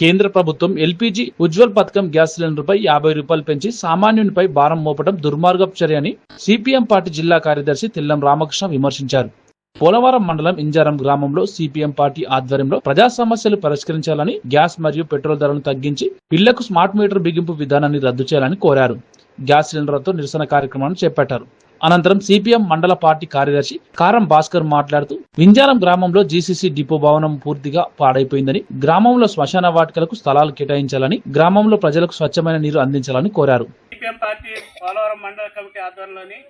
కేంద్ర ప్రభుత్వం ఎల్పీజీ ఉజ్వల్ పథకం గ్యాస్ సిలిండర్పై యాభై రూపాయలు పెంచి సామాన్యునిపై భారం మోపడం దుర్మార్గపు చర్య అని సిపిఎం పార్టీ జిల్లా కార్యదర్శి తిల్లం రామకృష్ణ విమర్శించారు. పోలవరం మండలం ఇంజారం గ్రామంలో సిపిఎం పార్టీ ఆధ్వర్యంలో ప్రజా సమస్యలు పరిష్కరించాలని గ్యాస్ మరియు పెట్రోల్ ధరలను తగ్గించి ఇళ్ళకు స్మార్ట్ మీటర్ బిగింపు విధానాన్ని రద్దు చేయాలని కోరారు. గ్యాస్ సిలిండర్లతో నిరసన కార్యక్రమాన్ని చేపట్టారు. అనంతరం సిపిఎం మండల పార్టీ కార్యదర్శి కారం భాస్కర్ మాట్లాడుతూ వింజారం గ్రామంలో జీసీసీ డిపో భవనం పూర్తిగా పాడైపోయిందని గ్రామంలో శ్మశాన వాటికలకు స్థలాలు కేటాయించాలని గ్రామంలో ప్రజలకు స్వచ్ఛమైన నీరు అందించాలని కోరారు. సిపిఎం పార్టీ పోలవరం మండల కమిటీ ఆధ్వర్యంలోని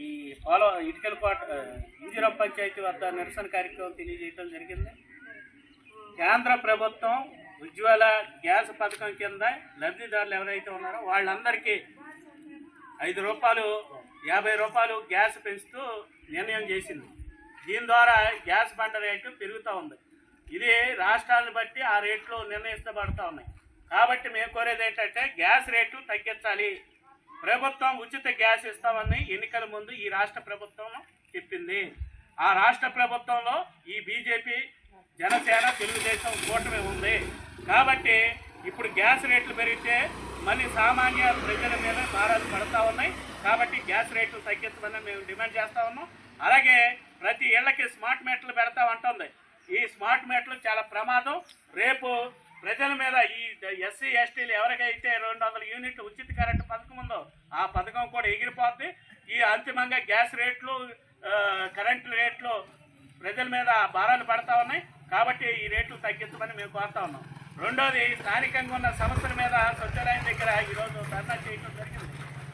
ఈ పోల ఇటుకలపాట ఇందిరం పంచాయతీ వద్ద నిరసన కార్యక్రమం తెలియజేయడం జరిగింది. కేంద్ర ప్రభుత్వం ఉజ్వల గ్యాస్ పథకం కింద లబ్ధిదారులు ఎవరైతే ఉన్నారో వాళ్ళందరికీ ఐదు రూపాయలు యాభై రూపాయలు గ్యాస్ పెంచుతూ నిర్ణయం చేసింది. దీని ద్వారా గ్యాస్ బండ రేటు పెరుగుతూ ఉంది. ఇది రాష్ట్రాలను బట్టి ఆ రేట్లు నిర్ణయించబడుతూ ఉన్నాయి. కాబట్టి మేము కోరేది ఏంటంటే గ్యాస్ రేటు తగ్గించాలి. ప్రభుత్వం ఉచిత గ్యాస్ ఇస్తామని ఎన్నికల ముందు ఈ రాష్ట్ర ప్రభుత్వం చెప్పింది. ఆ రాష్ట్ర ప్రభుత్వంలో ఈ బీజేపీ జనసేన తెలుగుదేశం కూటమి ఉంది. కాబట్టి ఇప్పుడు గ్యాస్ రేట్లు పెరిగితే మళ్ళీ సామాన్య ప్రజల మీద భారాలు పడతా ఉన్నాయి. కాబట్టి గ్యాస్ రేట్లు తగ్గించమని మేము డిమాండ్ చేస్తా ఉన్నాం. అలాగే ప్రతి ఇళ్ళకి స్మార్ట్ మీటర్లు పెడతా ఉంటుంది ఈ స్మార్ట్ మీటర్లు చాలా ప్రమాదం. రేపు ప్రజల మీద ఈ ఎస్సీ ఎస్టీలు ఎవరికైతే రెండు వందల యూనిట్ ఉచిత కరెంటు పథకం ఉందో ఆ పథకం కూడా ఎగిరిపోద్ది. ఈ అంతిమంగా గ్యాస్ రేట్లు కరెంటు రేట్లు ప్రజల మీద భారాలు పడతా ఉన్నాయి. కాబట్టి ఈ రేట్లు తగ్గించమని మేము కోరుతా ఉన్నాం. రెండోది స్థానికంగా ఉన్న సమస్యల మీద దగ్గర ఈరోజు ధర్నా చేయడం జరిగింది.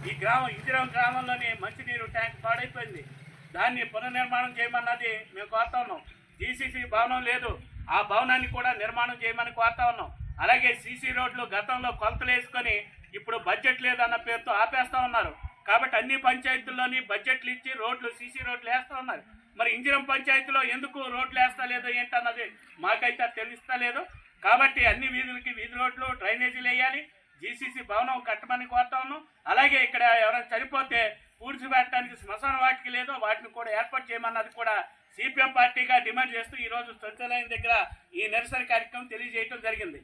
ఈ గ్రామం ఇందిరం గ్రామంలోని మంచినీరు ట్యాంక్ పాడైపోయింది. దాన్ని పునర్నిర్మాణం చేయమన్నది మేము కోరుతా ఉన్నాం. జీసీసీ భవనం లేదు. ఆ భవనాన్ని కూడా నిర్మాణం చేయమని కోరుతా ఉన్నాం. అలాగే సీసీ రోడ్లు గతంలో కొలతలు వేసుకొని ఇప్పుడు బడ్జెట్ లేదన్న పేరుతో ఆపేస్తా ఉన్నారు. కాబట్టి అన్ని పంచాయతీల్లోని బడ్జెట్లు ఇచ్చి రోడ్లు సీసీ రోడ్లు వేస్తా ఉన్నారు. మరి ఇంజిరం పంచాయతీలో ఎందుకు రోడ్లు వేస్తా లేదో ఏంటన్నది మాకైతే తెలుస్తా లేదు. కాబట్టి అన్ని వీధులకి వీధి రోడ్లు డ్రైనేజీలు వేయాలి. జీసీసీ భవనం కట్టమని కోరుతాను. అలాగే ఇక్కడ ఎవరైనా చనిపోతే పూడ్చిపెట్టడానికి శ్మశాన వాటికి లేదో వాటిని కూడా ఏర్పాటు చేయమన్నది కూడా సిపిఎం పార్టీగా డిమాండ్ చేస్తూ ఈ రోజు స్వచ్ఛాలయం దగ్గర ఈ నిరసన కార్యక్రమం తెలియజేయడం జరిగింది.